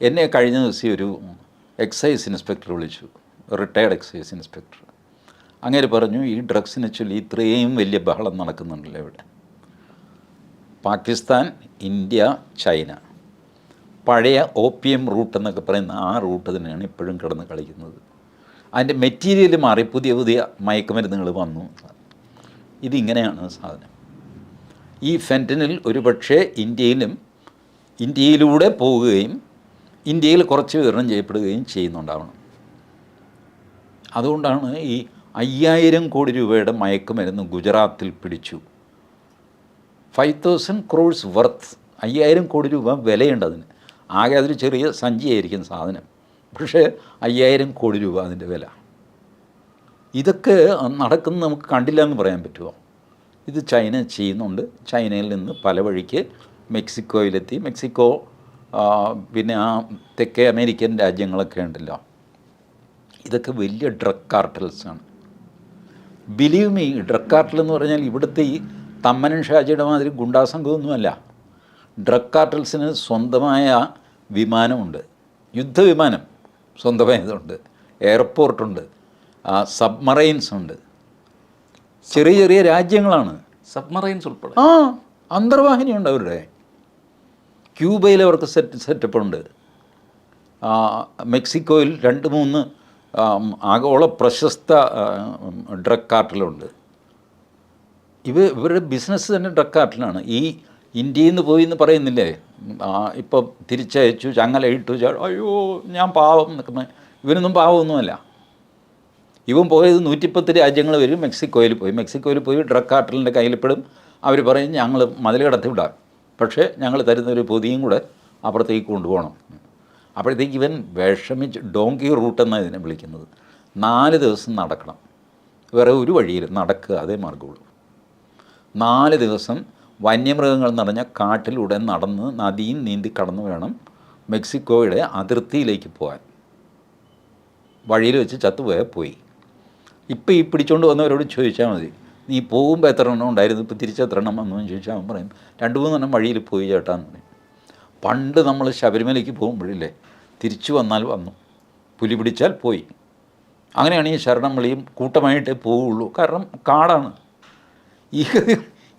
എന്നെ കഴിഞ്ഞ ദിവസം ഒരു എക്സൈസ് ഇൻസ്പെക്ടർ വിളിച്ചു. റിട്ടയർഡ് എക്സൈസ് ഇൻസ്പെക്ടർ അങ്ങനെ പറഞ്ഞു ഈ ഡ്രഗ്സിനെ ചൊല്ലി ഇത്രയും വലിയ ബഹളം നടക്കുന്നുണ്ടല്ലോ ഇവിടെ. Pakistan India China. പഴയ എം റൂട്ട് എന്നൊക്കെ പറയുന്ന ആ റൂട്ട് തന്നെയാണ് ഇപ്പോഴും കിടന്ന് കളിക്കുന്നത്. അതിന്റെ മെറ്റീരിയൽ മാറി പുതിയ പുതിയ മയക്കുമരുന്നുകൾ വന്നു. ഇതിങ്ങനെയാണ് സാധനം. ഈ ഫെന്റനിൽ ഒരു പക്ഷേ ഇന്ത്യയിലും ഇന്ത്യയിലൂടെ പോവുകയും ഇന്ത്യയിൽ കുറച്ച് വിതരണം ചെയ്യപ്പെടുകയും ചെയ്യുന്നുണ്ടാവണം. അതുകൊണ്ടാണ് ഈ അയ്യായിരം കോടി രൂപയുടെ മയക്കുമരുന്ന് ഗുജറാത്തിൽ പിടിച്ചു. ഫൈവ് തൗസൻഡ് ക്രോഴ്സ് വർത്ത് അയ്യായിരം കോടി രൂപ വിലയുണ്ട് അതിന്. ആകെ അതൊരു ചെറിയ സഞ്ചിയായിരിക്കും സാധനം. പക്ഷേ അയ്യായിരം കോടി രൂപ അതിന്റെ വില. ഇതൊക്കെ നടക്കുന്ന നമുക്ക് കണ്ടില്ല എന്ന് പറയാൻ പറ്റുമോ? ഇത് ചൈന ചെയ്യുന്നുണ്ട്. ചൈനയിൽ നിന്ന് പല വഴിക്ക് മെക്സിക്കോയിലെത്തി. മെക്സിക്കോ പിന്നെ ആ തെക്കേ അമേരിക്കൻ രാജ്യങ്ങളൊക്കെ ഉണ്ടല്ലോ. ഇതൊക്കെ വലിയ ഡ്രഗ് കാർട്ടൽസാണ് ബിലീവ് മീ ഡ്രഗ് കാർട്ടൽ എന്ന് പറഞ്ഞാൽ ഇവിടുത്തെ ഈ തമ്മനൻ ഷാജിയുടെ മാതിരി ഗുണ്ടാസംഘമൊന്നുമല്ല. ഡ്രഗ് കാർട്ടൽസിന് സ്വന്തമായ വിമാനമുണ്ട്. യുദ്ധവിമാനം സ്വന്തമായതുണ്ട്. എയർപോർട്ടുണ്ട് സബ്മറൈൻസ് ഉണ്ട്. ചെറിയ ചെറിയ രാജ്യങ്ങളാണ്. സബ്മറൈൻസ് ഉൾപ്പെടെ. ആ അന്തർവാഹിനിയുണ്ട് അവരുടെ. ക്യൂബയിൽ അവർക്ക് സെറ്റ് സെറ്റപ്പ് ഉണ്ട്. ആ, മെക്സിക്കോയിൽ രണ്ട് മൂന്ന് ആഗോള പ്രശസ്ത ഡ്രഗ് കാർട്ടലുണ്ട് ഇവ ഇവരുടെ ബിസിനസ് തന്നെ ഡ്രഗ് കാർട്ടലാണ് ഈ ഇന്ത്യയിൽ നിന്ന് പോയി എന്ന് പറയുന്നില്ലേ ഇപ്പോൾ തിരിച്ചയച്ചു ചങ്ങല ഇട്ടു അയ്യോ ഞാൻ പാവം നിൽക്കുന്ന ഇവനൊന്നും പാവമൊന്നുമല്ല. ഇവൻ പോയത് നൂറ്റിപ്പത്ത് രാജ്യങ്ങൾ വരും മെക്സിക്കോയിൽ പോയി. മെക്സിക്കോയിൽ പോയി ഡ്രഗ് കാർട്ടലിന്റെ കയ്യിൽപ്പെടും. അവർ പറയും ഞങ്ങൾ മതിൽ കടത്തി വിടാം. പക്ഷേ ഞങ്ങൾ തരുന്ന ഒരു പൊതിയും കൂടെ അപ്പുറത്തേക്ക് കൊണ്ടുപോകണം. അപ്പോഴത്തേക്ക് ഇവൻ വിഷമിച്ച് ഡോങ്കി റൂട്ട് എന്നാണ് ഇതിനെ വിളിക്കുന്നത്. നാല് ദിവസം നടക്കണം. വേറെ ഒരു വഴിയിൽ നടക്കുക അതേ മാർഗമുള്ളൂ നാല് ദിവസം വന്യമൃഗങ്ങൾ നിറഞ്ഞ കാട്ടിലൂടെ നടന്ന് നദിയും നീന്തി കടന്നു വേണം മെക്സിക്കോയുടെ അതിർത്തിയിലേക്ക് പോകാൻ. വഴിയിൽ വെച്ച് ചത്തുപോയാൽ പോയി. ഇപ്പം ഈ പിടിച്ചുകൊണ്ട് വന്നവരോട് ചോദിച്ചാൽ മതി. നീ പോകുമ്പോൾ എത്ര എണ്ണം ഉണ്ടായിരുന്നു? ഇപ്പോൾ തിരിച്ചെത്ര എണ്ണം വന്നു ചോദിച്ചാൽ അവൻ പറയും രണ്ട് മൂന്ന് മൂന്നെണ്ണം വഴിയിൽ പോയി ചേട്ടാന്ന് പറയും. പണ്ട് നമ്മൾ ശബരിമലയ്ക്ക് പോകുമ്പോഴില്ലേ തിരിച്ചു വന്നാൽ വന്നു പുലി പിടിച്ചാൽ പോയി. അങ്ങനെയാണ് ഈ ശരണം വിളിയും കൂട്ടമായിട്ടേ പോവുള്ളൂ. കാരണം കാടാണ്. ഈ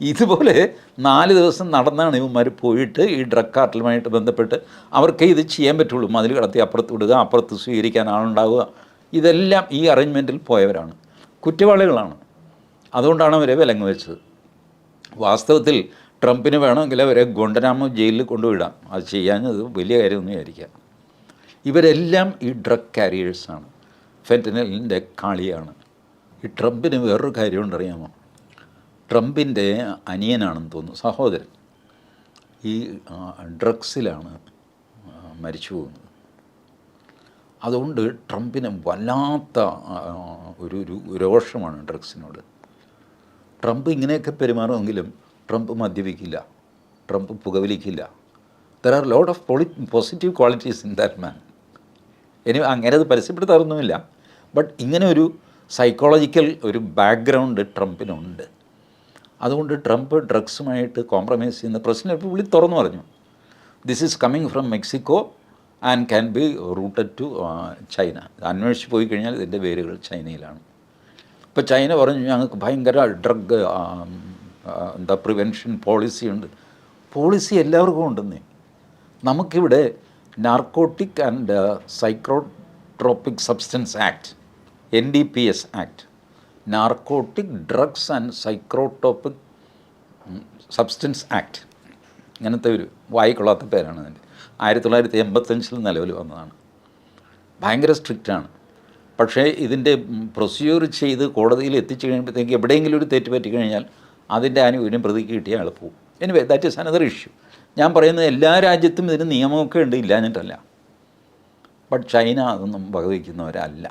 ഇതുപോലെ നാല് ദിവസം നടന്നാണ് ഇവന്മാർ പോയിട്ട് ഈ ഡ്രഗ് കാർട്ടലുമായിട്ട് ബന്ധപ്പെട്ട് അവർക്ക് ഇത് ചെയ്യാൻ പറ്റുള്ളൂ. മതിൽ കടത്തി അപ്പുറത്ത് വിടുക അപ്പുറത്ത് സ്വീകരിക്കാൻ ആളുണ്ടാവുക. ഇതെല്ലാം ഈ അറേഞ്ച്മെന്റിൽ പോയവരാണ്. കുറ്റവാളികളാണ്. അതുകൊണ്ടാണ് അവരെ വിലങ്ങ് വെച്ചത് വാസ്തവത്തിൽ ട്രംപിന് വേണമെങ്കിൽ അവരെ ഗുണ്ടനാമ ജയിലിൽ കൊണ്ടുവിടാം. അത് ചെയ്യാഞ്ഞത് വലിയ കാര്യമൊന്നും ആയിരിക്കാം ഇവരെല്ലാം ഈ ഡ്രഗ് കാരിയേഴ്സാണ് ഫെന്റനലിന്റെ കാളിയാണ്. ഈ ട്രംപിന് വേറൊരു കാര്യമുണ്ടറിയാമോ ട്രംപിന്റെ അനിയനാണെന്ന് തോന്നുന്നു സഹോദരൻ. ഈ ഡ്രഗ്സിലാണ് മരിച്ചു പോകുന്നത്. അതുകൊണ്ട് ട്രംപിന് വല്ലാത്ത ഒരു രോഷമാണ് ഡ്രഗ്സിനോട് ട്രംപ് ഇങ്ങനെയൊക്കെ പെരുമാറുമെങ്കിലും ട്രംപ് മദ്യപിക്കില്ല. ട്രംപ് പുകവലിക്കില്ല. ദർ ആർ ലോട്ട് ഓഫ് പൊളി positive qualities in that man ഇനി അങ്ങനെ അത് പരസ്യപ്പെടുത്താറൊന്നുമില്ല. ബട്ട് ഇങ്ങനെ ഒരു സൈക്കോളജിക്കൽ ഒരു ബാക്ക്ഗ്രൗണ്ട് ട്രംപിനുണ്ട്. അതുകൊണ്ട് ട്രംപ് ഡ്രഗ്സുമായിട്ട് കോംപ്രമൈസ് ചെയ്യുന്ന പ്രശ്നം ഇപ്പോൾ വിളി തുറന്നു പറഞ്ഞു. This is coming from Mexico and can be routed to China അന്വേഷിച്ച് പോയി കഴിഞ്ഞാൽ ഇതിന്റെ വേരുകൾ ചൈനയിലാണ്. ഇപ്പോൾ ചൈന പറഞ്ഞു ഞങ്ങൾക്ക് ഭയങ്കര ഡ്രഗ് എന്താ പ്രിവെൻഷൻ പോളിസി ഉണ്ട്. പോളിസി എല്ലാവർക്കും ഉണ്ടെന്നേ. നമുക്കിവിടെ narcotic and psychotropic substance act N D P S act narcotic drugs and psychotropic substance act. ഇങ്ങനത്തെ ഒരു വായിക്കൊള്ളാത്ത പേരാണ് അതിന്റെ. ആയിരത്തി തൊള്ളായിരത്തി എൺപത്തഞ്ചിൽ നിലവിൽ വന്നതാണ്. ഭയങ്കര സ്ട്രിക്റ്റാണ്. പക്ഷേ ഇതിന്റെ പ്രൊസീജിയർ ചെയ്ത് കോടതിയിൽ എത്തിച്ചു കഴിയുമ്പോഴത്തേക്ക് എവിടെയെങ്കിലും ഒരു തെറ്റ് പറ്റി കഴിഞ്ഞാൽ അതിന്റെ ആനുകൂല്യം പ്രതിക്ക് കിട്ടിയ ആൾ പോകും anyway that is another issue ഞാൻ പറയുന്നത് എല്ലാ രാജ്യത്തും ഇതിന് നിയമമൊക്കെ ഉണ്ട് ഇല്ലാഞ്ഞിട്ടല്ല. ബട്ട് ചൈന അതൊന്നും വകവയ്ക്കുന്നവരല്ല.